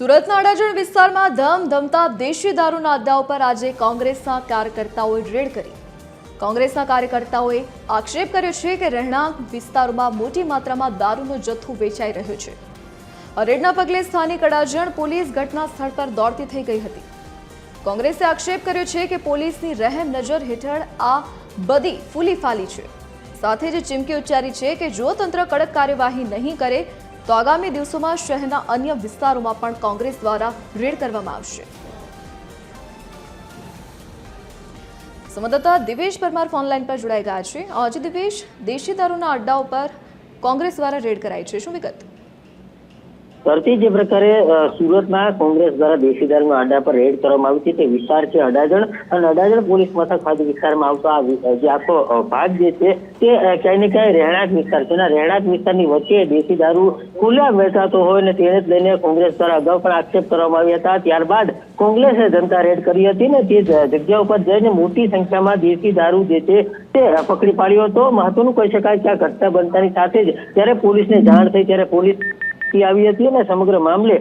સુરતના અડાજણ વિસ્તારમાં ધમધમતા દેશી દારૂના અડ્ડા ઉપર આજે કોંગ્રેસના કાર્યકર્તાઓએ રેડ કરી. કોંગ્રેસના કાર્યકર્તાઓએ આક્ષેપ કર્યો છે કે રહેણાંક વિસ્તારોમાં મોટી માત્રામાં દારૂનો જથ્થો વેચાઈ રહ્યો છે. રેડના પગલે સ્થાનિક અડાજણ પોલીસ ઘટના સ્થળ પર દોડતી થઈ ગઈ હતી. કોંગ્રેસે આક્ષેપ કર્યો છે કે પોલીસની રહેમ નજર હેઠળ આ બધી ફૂલી ફાલી છે. સાથે જ ચીમકી ઉચ્ચારી છે કે જો તંત્ર કડક કાર્યવાહી નહીં કરે તો આગામી દિવસોમાં શહેરના અન્ય વિસ્તારોમાં પણ કોંગ્રેસ દ્વારા રેડ કરવામાં આવશે. સંવાદદાતા દિવેશ પરમાર ફોનલાઈન પર જોડાઈ ગયા છે. આજે દિવેશ દેશી દારૂના અડ્ડાઓ પર કોંગ્રેસ દ્વારા રેડ કરાઈ છે. શું વિગત? ધરતી જે પ્રકારે સુરતમાં કોંગ્રેસ દ્વારા દેશી દારૂના અડ્ડા પર રેડ કરવામાં આવી છે, તે વિસ્તાર છે અડાજણ. અને અડાજણ પોલીસ મથક ખાતે વિસ્તારમાં આવતો જે આખો ભાગ જે છે, તે ક્યાંય ને ક્યાંય રહેણાંક વિસ્તાર છે. રહેણાંક વિસ્તારની વચ્ચે દેશી દારૂ ખુલ્લા વેચાતો હોય ને તેને જ લઈને કોંગ્રેસ દ્વારા અગાઉ પણ આક્ષેપ કરવામાં આવ્યા હતા. ત્યારબાદ કોંગ્રેસે જનતા રેડ કરી હતી ને તે જગ્યા ઉપર જઈને મોટી સંખ્યામાં દેશી દારૂ જે છે, તે પકડી પાડ્યો હતો. મહત્વનું કહી શકાય કે આ ઘટના બનતાની સાથે જ જ્યારે પોલીસને જાણ થઈ, ત્યારે પોલીસ થી આવી હતી અને સમગ્ર મામલે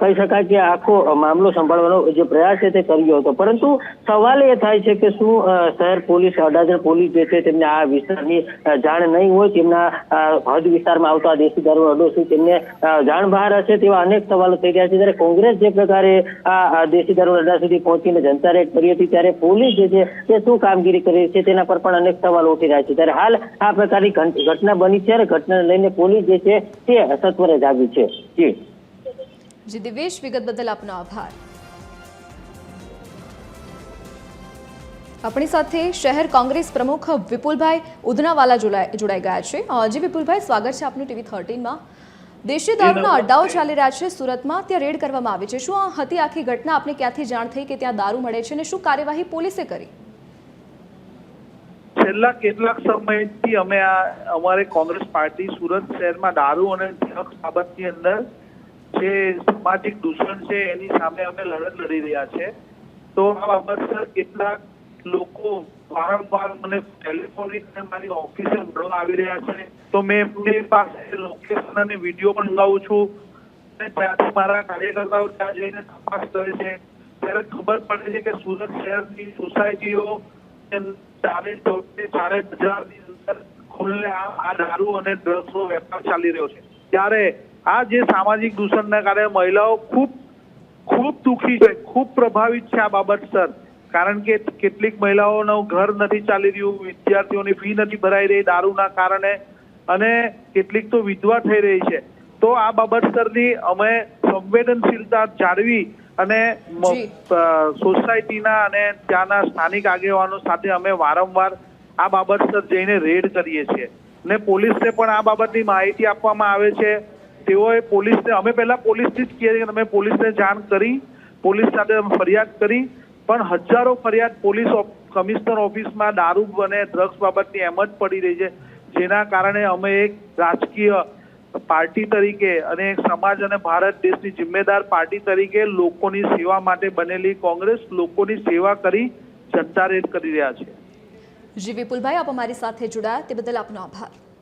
કહી શકાય કે આખો મામલો સંભાળવાનો જે પ્રયાસ છે તે કર્યો હતો. પરંતુ સવાલ એ થાય છે કે શું શહેર પોલીસ, અડાજણ પોલીસ જે છે તેમને આ વિસ્તારની જાણ નહીં હોય, તેમના હદ વિસ્તારમાં આવતા દેશી દારૂ અડો શું તેમને જાણ બહાર હશે તેવા અનેક સવાલો થઈ રહ્યા છે. ત્યારે કોંગ્રેસ જે પ્રકારે આ દેશી દારૂ અડ્ડા સુધી પહોંચીને જનતા રેડ કરી હતી, ત્યારે પોલીસ જે છે તે શું કામગીરી કરી છે તેના પર પણ અનેક સવાલો ઉઠી રહ્યા છે. ત્યારે હાલ આ પ્રકારની ઘટ- ઘટના બની છે અને ઘટનાને લઈને પોલીસ જે છે તે સત્વરે જાગી છે. જી જી દિવેશ વિગત બદલ આપનો આભાર. આપણી સાથે શહેર કોંગ્રેસ પ્રમુખ વિપુલભાઈ ઉધનાવાલા જોડાઈ જોડાઈ ગયા છે. જી વિપુલભાઈ સ્વાગત છે આપનું ટીવી થર્ટીનમાં. દેશી દારૂના અડ્ડાઓ ચાલી રહ્યા છે સુરતમાં. ત્યાં રેડ કરવામાં આવી છે. શું આ હતી આખી ઘટના? આપને ક્યાંથી જાણ થઈ કે ત્યાં દારૂ મળે છે અને શું કાર્યવાહી પોલીસે કરી? છેલ્લા કેટલાક સમયથી અમે આ અમારે કોંગ્રેસ પાર્ટી સુરત શહેરમાં દારૂ અને ડ્રગ્સ બાબતની અંદર જે સામાજિક દૂષણ છે એની સામે અમે લડત લડી રહ્યા છે. તો આ બાબતસર કેટલાક લોકો વારંવાર મને ટેલિફોનિક મારી ઓફિસે મળવા આવી રહ્યા છે. તો મેં એમની પાસે લોકેશન અને વીડિયો પણ મંગાવું છું. અને ત્યાંથી મારા કાર્યકર્તાઓ ત્યાં જઈને તપાસ કરે છે. ત્યારે ખબર પડે છે કે સુરત શહેરની સોસાયટીઓ ચારે ચોકથી ચારે બજારની અંદર ખુલ્લેઆમ આ દારૂ અને ડ્રગ્સનો વેપાર ચાલી રહ્યો છે. ત્યારે આ જે સામાજિક દૂષણના કારણે મહિલાઓ ખૂબ ખૂબ દુઃખી છે, ખૂબ પ્રભાવિત છે આ બાબત સર. કારણ કે કેટલીક મહિલાઓનું ઘર નથી ચાલી રહ્યું, વિદ્યાર્થીઓની ફી નથી ભરાઈ રહી દારૂના કારણે અને કેટલીક તો વિધવા થઈ રહી છે. તો આ બાબત સરની અમે સંવેદનશીલતા જાળવી અને સોસાયટીના અને ત્યાંના સ્થાનિક આગેવાનો સાથે અમે વારંવાર આ બાબતસર જઈને રેડ કરીએ છીએ. ને પોલીસને પણ આ બાબતની માહિતી આપવામાં આવે છે. તેઓએ પોલીસને અમે પહેલા પોલીસથી જ કહીએ કે તમે પોલીસને જાણ કરી પોલીસ સાથે ફરિયાદ કરી પણ હજારો ફરિયાદ પોલીસ કમિશનર ઓફિસમાં દારૂ અને ડ્રગ્સ બાબતની એમ જ પડી રહી છે. જેના કારણે અમે એક રાજકીય પાર્ટી તરીકે અને સમાજ અને ભારત દેશની જિમ્મેદાર પાર્ટી તરીકે લોકોની સેવા માટે બનેલી કોંગ્રેસ લોકોની સેવા કરી જનતા રેડ કરી રહ્યા છે. જી વિપુલભાઈ, આપ અમારી સાથે જોડાયા. તે બદલ આપનો આભાર.